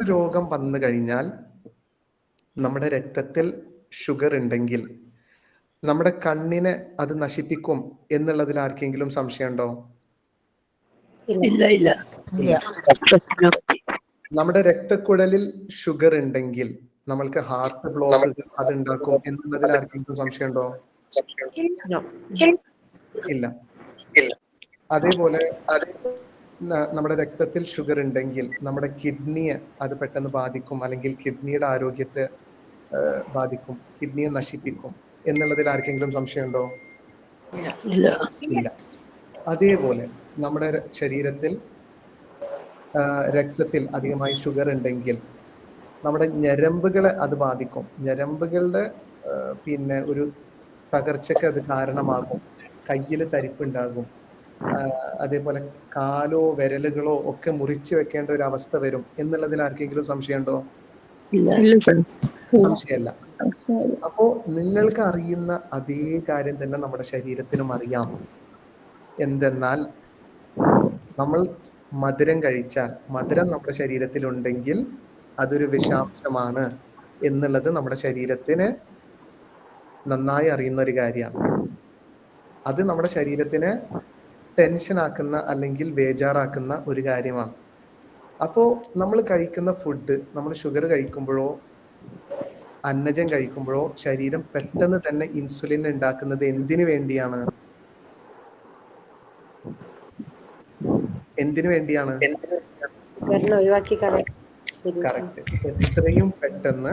രോഗം വന്നു കഴിഞ്ഞാൽ നമ്മുടെ രക്തത്തിൽ ഷുഗർ ഉണ്ടെങ്കിൽ നമ്മുടെ കണ്ണിനെ അത് നശിപ്പിക്കും എന്നുള്ളതിൽ ആർക്കെങ്കിലും സംശയമുണ്ടോ? ഇല്ല. ഇല്ല ഇല്ല. നമ്മുടെ രക്തക്കുഴലിൽ ഷുഗർ ഉണ്ടെങ്കിൽ നമ്മൾക്ക് ഹാർട്ട് ബ്ലോക്ക് അത് ഉണ്ടാക്കും എന്നുള്ളതിൽ ആർക്കെങ്കിലും സംശയമുണ്ടോ? ഇല്ല. അതേപോലെ ന- നമ്മുടെ രക്തത്തിൽ ഷുഗർ ഉണ്ടെങ്കിൽ നമ്മുടെ കിഡ്നിയെ അത് പെട്ടെന്ന് ബാധിക്കും. അല്ലെങ്കിൽ കിഡ്നിയുടെ ആരോഗ്യത്തെ ബാധിക്കും. കിഡ്നിയെ നശിപ്പിക്കും. എന്നുള്ളതിൽ ആർക്കെങ്കിലും സംശയമുണ്ടോ? ഇല്ല. അതേപോലെ നമ്മുടെ ശരീരത്തിൽ രക്തത്തിൽ അധികമായി ഷുഗർ ഉണ്ടെങ്കിൽ നമ്മുടെ ഞരമ്പുകളെ അത് ബാധിക്കും. ഞരമ്പുകളുടെ പിന്നെ ഒരു തകർച്ചയ്ക്ക് അത് കാരണമാകും. കയ്യിൽ തരിപ്പുണ്ടാകും. അതേപോലെ കാലോ വിരലുകളോ ഒക്കെ മുറിച്ചു വെക്കേണ്ട ഒരു അവസ്ഥ വരും എന്നുള്ളതിൽ ആർക്കെങ്കിലും സംശയമുണ്ടോ? ഇല്ല. ഇല്ല സർ. സംശയമല്ല. അപ്പോ നിങ്ങൾക്ക് അറിയുന്ന അതേ കാര്യം തന്നെ നമ്മുടെ ശരീരത്തിനും അറിയാം. എന്തെന്നാൽ നമ്മൾ മധുരം കഴിച്ചാൽ മധുരം നമ്മുടെ ശരീരത്തിൽ ഉണ്ടെങ്കിൽ അതൊരു വിഷാംശമാണ് എന്നുള്ളത് നമ്മുടെ ശരീരത്തിന് നന്നായി അറിയുന്ന ഒരു കാര്യമാണ്. അത് നമ്മുടെ ശരീരത്തിനെ ടെൻഷൻ ആക്കുന്ന അല്ലെങ്കിൽ ബേജാറാക്കുന്ന ഒരു കാര്യമാണ്. അപ്പോൾ നമ്മൾ കഴിക്കുന്ന ഫുഡ് നമ്മൾ ഷുഗർ കഴിക്കുമ്പോഴോ അന്നജം കഴിക്കുമ്പോഴോ ശരീരം പെട്ടെന്ന് തന്നെ ഇൻസുലിൻ ഉണ്ടാക്കുന്നത് എന്തിനു വേണ്ടിയാണ്? എന്തിനു വേണ്ടിയാണ്. കറക്റ്റ്. എത്രയും പെട്ടെന്ന്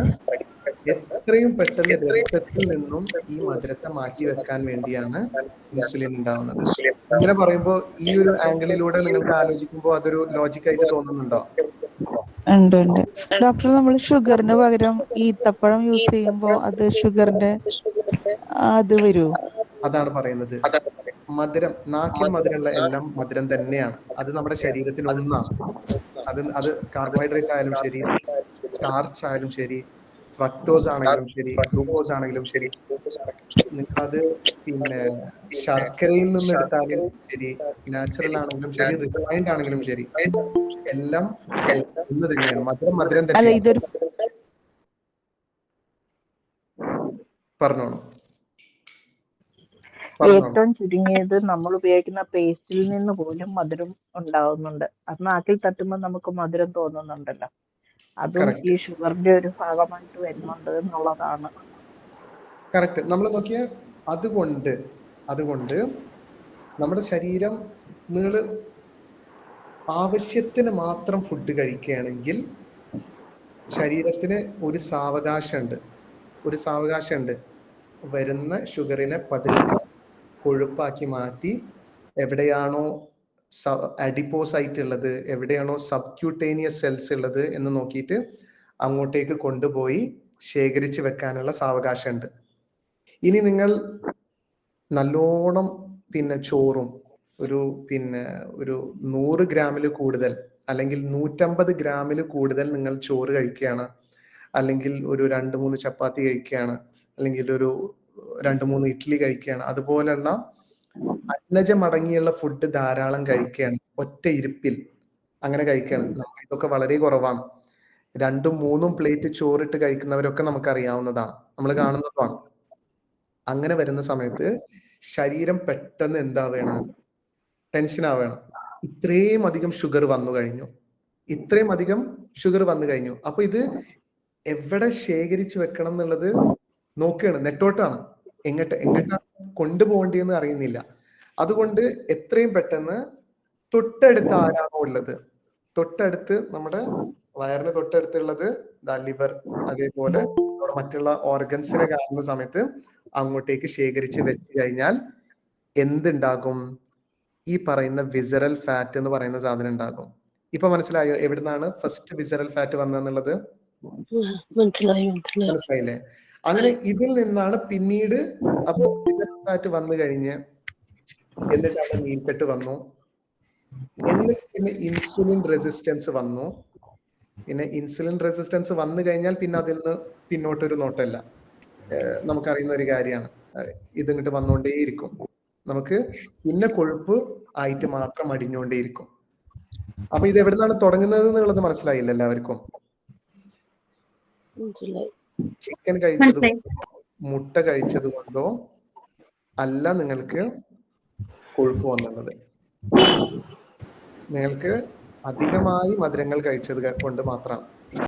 എത്രയും പെട്ടെന്ന് രക്തത്തിൽ നിന്നും ഈ മധുരത്തെ മാറ്റി വെക്കാൻ വേണ്ടിയാണ് ഇൻസുലിൻ ഉണ്ടാവുന്നത്. അങ്ങനെ പറയുമ്പോ ഈ ഒരു ആംഗിളിലൂടെ നിങ്ങൾക്ക് ആലോചിക്കുമ്പോൾ അതൊരു ലോജിക്കായിട്ട് തോന്നുന്നുണ്ടോ? ഉണ്ട് ഉണ്ട്. ഡോക്ടർ നമ്മൾ ഷുഗറിന് പകരം ഈത്തപ്പഴം യൂസ് ചെയ്യുമ്പോൾ അത് ഷുഗറിന്റെ അത് വരുമോ അതാണ് പറയുന്നത്. മധുരം നാക്കിൽ മധുരമുള്ള എല്ലാം മധുരം തന്നെയാണ്. അത് നമ്മുടെ ശരീരത്തിന് ഒന്നാണ്. അത് അത് കാർബോഹൈഡ്രേറ്റ് ആയാലും ശരി സ്റ്റാർച്ച് ആയാലും ശരി ഫ്രക്ടോസ് ആണെങ്കിലും ശരി ഗ്ലൂക്കോസ് ആണെങ്കിലും ശരി. നിങ്ങളത് പിന്നെ ശർക്കരയിൽ നിന്ന് എടുത്താലും ശരി നാച്ചുറൽ ആണെങ്കിലും ശരി റിഫൈൻഡ് ആണെങ്കിലും ശരി. എല്ലാം ഒന്ന് തന്നെയാണ് മധുരം മധുരം തന്നെ ഇതൊരു പറഞ്ഞോളൂ. ഏറ്റവും ചുരുങ്ങിയത് നമ്മൾ ഉപയോഗിക്കുന്ന പേസ്റ്റിൽ നിന്ന് പോലും മധുരം ഉണ്ടാവുന്നുണ്ട്. അത് നാക്കിൽ തട്ടുമ്പോൾ നമുക്ക് മധുരം തോന്നുന്നുണ്ടല്ലോ. അതും ഈ ഷുഗറിന്റെ ഒരു ഭാഗമായിട്ട് വരുന്നുണ്ട് എന്നുള്ളതാണ്. കറക്റ്റ് നമ്മൾ നോക്കിയ അതുകൊണ്ട് അതുകൊണ്ട് നമ്മുടെ ശരീരം നിങ്ങൾ ആവശ്യത്തിന് മാത്രം ഫുഡ് കഴിക്കുകയാണെങ്കിൽ ശരീരത്തിന് ഒരു സാവകാശമുണ്ട്. ഒരു സാവകാശമുണ്ട്. വരുന്ന ഷുഗറിനെ പതുക്കെ കൊഴുപ്പാക്കി മാറ്റി എവിടെയാണോ അഡിപ്പോസ് ഉള്ളത് എവിടെയാണോ സബ്ക്യൂട്ടേനിയസ് സെൽസ് ഉള്ളത് എന്ന് നോക്കിയിട്ട് അങ്ങോട്ടേക്ക് കൊണ്ടുപോയി ശേഖരിച്ച് വെക്കാനുള്ള സാവകാശമുണ്ട്. ഇനി നിങ്ങൾ നല്ലോണം പിന്നെ ചോറും ഒരു പിന്നെ ഒരു നൂറ് ഗ്രാമിൽ കൂടുതൽ അല്ലെങ്കിൽ നൂറ്റമ്പത് ഗ്രാമിൽ കൂടുതൽ നിങ്ങൾ ചോറ് കഴിക്കുകയാണ്. അല്ലെങ്കിൽ ഒരു രണ്ട് മൂന്ന് ചപ്പാത്തി കഴിക്കുകയാണ്. അല്ലെങ്കിൽ ഒരു രണ്ട് മൂന്ന് ഇഡ്ഡലി കഴിക്കുകയാണ്. അതുപോലെയുള്ള അന്നജം അടങ്ങിയുള്ള ഫുഡ് ധാരാളം കഴിക്കുകയാണ്. ഒറ്റ ഇരിപ്പിൽ അങ്ങനെ കഴിക്കുകയാണ്. ഇതൊക്കെ വളരെ കുറവാണ്. രണ്ടും മൂന്നും പ്ലേറ്റ് ചോറിട്ട് കഴിക്കുന്നവരൊക്കെ നമുക്ക് അറിയാവുന്നതാണ് നമ്മൾ കാണുന്നതാണ്. അങ്ങനെ വരുന്ന സമയത്ത് ശരീരം പെട്ടെന്ന് എന്താവേണം? ടെൻഷൻ ആവേണം. ഇത്രയും അധികം ഷുഗർ വന്നു കഴിഞ്ഞു. ഇത്രയും അധികം ഷുഗർ വന്നു കഴിഞ്ഞു. അപ്പൊ ഇത് എവിടെ ശേഖരിച്ചു വെക്കണം എന്നുള്ളത് നോക്കുകയാണ്. നെറ്റോട്ടാണ് എങ്ങട്ട് എങ്ങോട്ടാണ് കൊണ്ടുപോകേണ്ടതെന്ന് അറിയുന്നില്ല. അതുകൊണ്ട് എത്രയും പെട്ടെന്ന് തൊട്ടടുത്ത് ആരാണോ ഉള്ളത്? തൊട്ടടുത്ത് നമ്മുടെ വയറിന് തൊട്ടടുത്തുള്ളത് ലിവർ അതേപോലെ മറ്റുള്ള ഓർഗൻസിനെ കാണുന്ന സമയത്ത് അങ്ങോട്ടേക്ക് ശേഖരിച്ച് വെച്ച് കഴിഞ്ഞാൽ എന്തുണ്ടാകും? ഈ പറയുന്ന വിസറൽ ഫാറ്റ് എന്ന് പറയുന്ന സാധനം ഉണ്ടാകും. ഇപ്പൊ മനസ്സിലായോ എവിടുന്നാണ് ഫസ്റ്റ് വിസറൽ ഫാറ്റ് വന്നെന്നുള്ളത് മനസ്സിലായി മനസ്സിലായി. മനസ്സിലായില്ലേ? അങ്ങനെ ഇതിൽ നിന്നാണ് പിന്നീട് അപ്പൊ ഫാറ്റ് വന്നു കഴിഞ്ഞ്? എന്നിട്ട് അവിടെ നീർക്കെട്ട് വന്നു. എന്നിട്ട് പിന്നെ ഇൻസുലിൻ റെസിസ്റ്റൻസ് വന്നു. പിന്നെ ഇൻസുലിൻ റെസിസ്റ്റൻസ് വന്നു കഴിഞ്ഞാൽ പിന്നെ അതിൽ നിന്ന് പിന്നോട്ടൊരു നോട്ടല്ല. നമുക്കറിയുന്ന ഒരു കാര്യമാണ്. ഇതിങ്ങോട്ട് വന്നുകൊണ്ടേയിരിക്കും നമുക്ക് പിന്നെ കൊഴുപ്പ് ആയിട്ട് മാത്രം അടിഞ്ഞുകൊണ്ടേയിരിക്കും അപ്പൊ ഇത് എവിടുന്നാണ് തുടങ്ങുന്നത് എന്നുള്ളത് മനസ്സിലായില്ല എല്ലാവർക്കും. ചിക്കൻ കഴിച്ചത് മുട്ട കഴിച്ചത് കൊണ്ടോ അല്ല നിങ്ങൾക്ക് കൊഴുപ്പ് വന്നത്. നിങ്ങൾക്ക് അധികമായി മധുരങ്ങൾ കഴിച്ചത് കൊണ്ട് മാത്രമാണ്